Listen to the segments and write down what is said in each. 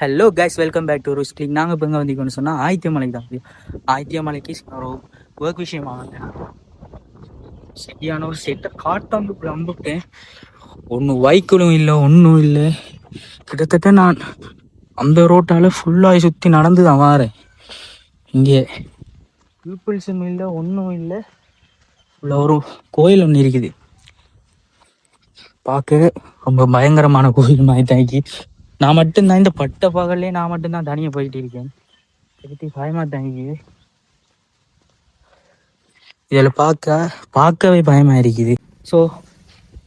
Hello guys welcome back to ரூஸ் click நாங்கள் இப்போ எங்கே வந்திருக்கோம்னு சொன்னால் ஆயித்திய மலைக்கு தான் ஆயித்திய மலைக்கு ஒரு ஒர்க் விஷயமா வந்தேன். சரியான ஒரு செட்டை காட்டாம்பு நம்பிட்டேன் ஒன்றும் வைக்கலும் இல்லை ஒன்றும் இல்லை. கிட்டத்தட்ட நான் அந்த ரோட்டால் ஃபுல்லாக சுற்றி நடந்து தான் வாரேன். இங்கே பீப்புள்ஸும் இல்லை ஒன்றும் இல்லை. உள்ள ஒரு கோயில் ஒன்று இருக்குது. பார்க்க ரொம்ப பயங்கரமான கோயில் மாதிரி தாக்கி நான் மட்டும்தான் இந்த பட்ட பகல்லே நான் மட்டும்தான் தனியாக போயிட்டு இருக்கேன். பற்றி பயமா தாங்கிக்குது இதில் பார்க்க பார்க்கவே பயமா இருக்குது. ஸோ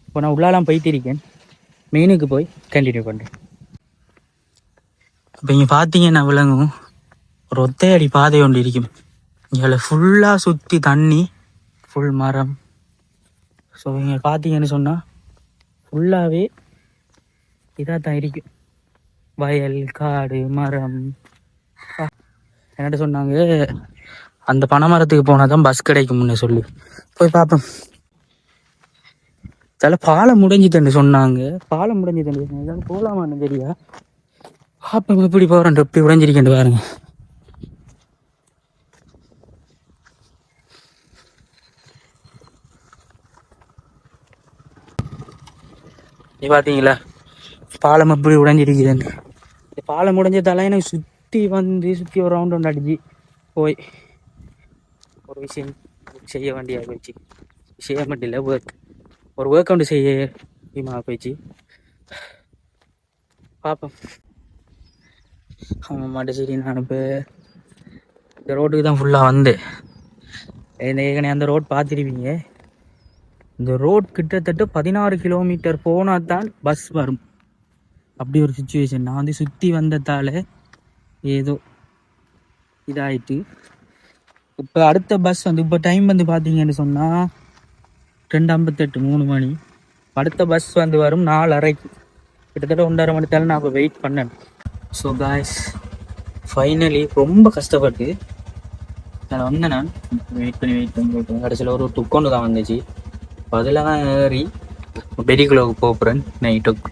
இப்போ நான் உள்ளாலாம் போயிட்டு இருக்கேன். மெயினுக்கு போய் கண்டினியூ பண்ணுறேன் இப்போ இங்கே பார்த்தீங்கன்னா விலங்கும் ஒரு ஒத்தையடி பாதை ஒன்று இருக்கும். இங்கே ஃபுல்லாக சுற்றி தண்ணி ஃபுல் மரம். ஸோ இங்கே பார்த்தீங்கன்னு சொன்னால் ஃபுல்லாகவே இதாக தான் இருக்கும் வயல் காடு மரம். என்கிட்ட சொன்னாங்க அந்த பனைமரத்துக்கு போனால் தான் பஸ் கிடைக்கும்னு சொல்லி. போய் பார்ப்போம் சில பாலம் முடிஞ்சுதுன்னு சொன்னாங்க. பாலம் முடிஞ்சுதுன்னு சொன்னாங்க. போகலாமான்னு தெரியா? பார்ப்போம் எப்படி போகிறேன் எப்படி உடைஞ்சிருக்கேன் பாருங்க. நீ பார்த்தீங்களா பாலம் எப்படி உடைஞ்சிருக்குதுன்னு பாலம் முடிஞ்சதால எனக்கு சுற்றி வந்து சுற்றி ஒரு ரவுண்ட் ஒன்று அடிச்சு போய். ஒரு விஷயம் செய்ய வேண்டிய போயிடுச்சு செய்ய மாட்டில இல்லை ஒர்க் ஒரு ஒர்க் அவுண்ட் செய்ய வேண்டியமா போயிடுச்சு. பார்ப்போம் ஆமாம் மாட்டேன் சரி நான் இப்போ இந்த ரோட்டுக்கு தான் ஃபுல்லாக வந்து இந்த ஏற்கனவே அந்த ரோட் பார்த்துருவீங்க இந்த ரோட் கிட்டத்தட்ட பதினாறு கிலோமீட்டர் போனால் தான் பஸ் வரும். அப்படி ஒரு சுச்சுவேஷன் நான் வந்து சுற்றி வந்ததால் ஏதோ இதாயிட்டு. இப்போ அடுத்த பஸ் வந்து இப்போ டைம் வந்து பார்த்தீங்கன்னு சொன்னால் ரெண்டு ஐம்பத்தெட்டு மூணு மணி. அடுத்த பஸ் வந்து வரும் நாலரைக்கு. கிட்டத்தட்ட ஒன்றரை மணி தேவை நான் இப்போ வெயிட் பண்ணேன். ஸோ காய்ஸ் ஃபைனலி ரொம்ப கஷ்டப்பட்டு நான் வந்தேன் நான். வெயிட் பண்ணி வெயிட் பண்ணி வெயிட் பண்ணி. கடைசியில் ஒரு துக்கொண்டு தான் வந்துச்சு. அப்ப அதில் தான் ஏறி பெரிக்குள்ளோக்கு போகிறேன் நைட்டுக்கு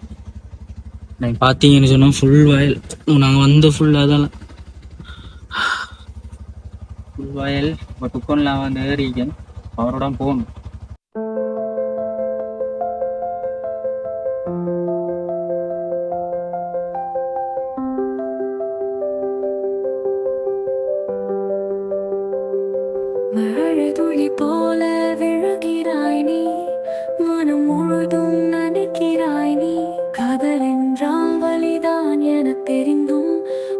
நான் பார்த்தீங்கன்னு சொன்னால் ஃபுல் வயல். நாங்கள் வந்து ஃபுல் தான் ஃபுல் வயல் இப்போ துக்கோனில் வந்து ஏறிக்கேன் அவரோட போகணும். போல விழுகிறாய் நீ. மனம் முழுதும் நினைக்கிறாய் நீ. தெரிந்தும்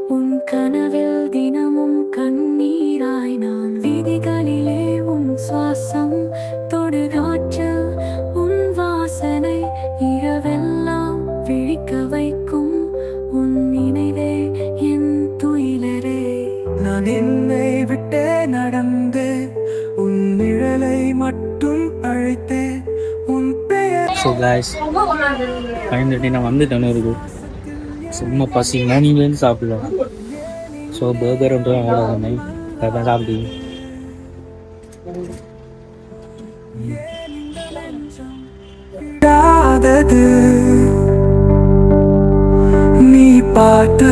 உன் கனவில் தினமும் கண்ணீராய் நான் வீதிகளிலே உன் சுவாசம் தொடுகாற்றில் உன் வாசனை இரவெல்லாம் விழிக்க வைக்கும் உன் நினைவே என் துயிலரே. நான் என்னை விட்டே நடந்து உன் நிழலை மட்டும் அழைத்தேன். உன் பெயர் ஸோ காய்ஸ் பயந்துட்டு நான் வந்துட்டேன்னு இருக்கு சும்மா பசி மார்னிங்லேருந்து சாப்பிடலாம் ஸோ பர்கர் ஒன்று ஆர்டர் பண்ணேன் அதான் சாப்பிட்டீங்க நீ பாட்டு